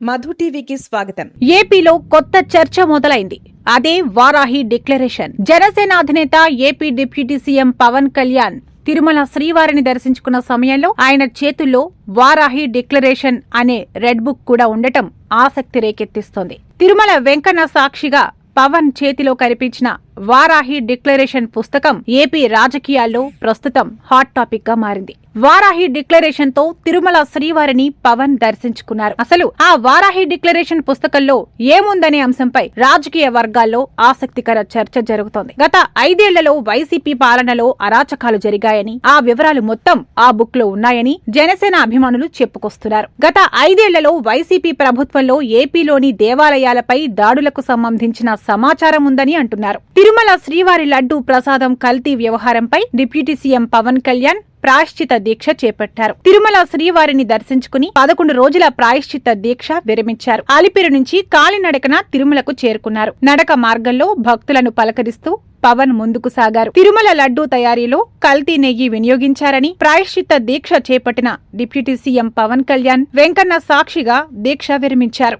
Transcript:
మధు టీవీకి స్వాగతం. ఏపీలో కొత్త చర్చ మొదలైంది. అదే వారాహి డిక్లరేషన్. జనసేన అధినేత AP deputy CM Pawan Kalyan Tirumala శ్రీవారిని దర్శించుకున్న సమయంలో ఆయన చేతుల్లో వారాహి డిక్లరేషన్ అనే రెడ్ బుక్ కూడా ఉండటం ఆసక్తి రేకెత్తిస్తోంది. తిరుమల వెంకన్న సాక్షిగా పవన్ చేతిలో కనిపించిన వారాహి డిక్లరేషన్ పుస్తకం ఏపీ రాజకీయాల్లో ప్రస్తుతం హాట్ టాపిక్గా మారింది. వారాహి డిక్లరేషన్తో తిరుమల శ్రీవారిని పవన్ దర్శించుకున్నారు. అసలు ఆ వారాహి డిక్లరేషన్ పుస్తకంలో ఏముందనే అంశంపై రాజకీయ వర్గాల్లో ఆసక్తికర చర్చ జరుగుతోంది. గత ఐదేళ్ళలో వైసీపీ పాలనలో అరాచకాలు జరిగాయని ఆ వివరాలు మొత్తం ఆ బుక్లో ఉన్నాయని జనసేన అభిమానులు చెప్పుకొస్తున్నారు. గత ఐదేళ్ళలో వైసీపీ ప్రభుత్వంలో ఏపీలోని దేవాలయాలపై దాడులకు సంబంధించిన సమాచారం ఉందని అంటున్నారు. తిరుమల శ్రీవారి లడ్డూ ప్రసాదం కల్తీ వ్యవహారంపై డిప్యూటీ సీఎం పవన్ కళ్యాణ్ ప్రాయశ్చిత దీక్ష చేపట్టారు. తిరుమల శ్రీవారిని దర్శించుకుని పదకొండు రోజుల ప్రాయశ్చిత దీక్ష విరమించారు. ఆలిపేరు నుంచి కాలినడకన తిరుమలకు చేరుకున్నారు. నడక మార్గంలో భక్తులను పలకరిస్తూ పవన్ ముందుకు సాగారు. తిరుమల లడ్డూ తయారీలో కల్తీ నెయ్యి వినియోగించారని ప్రాయశ్చిత్త దీక్ష చేపట్టిన డిప్యూటీ సీఎం పవన్ కళ్యాణ్ వెంకన్న సాక్షిగా దీక్ష విరమించారు.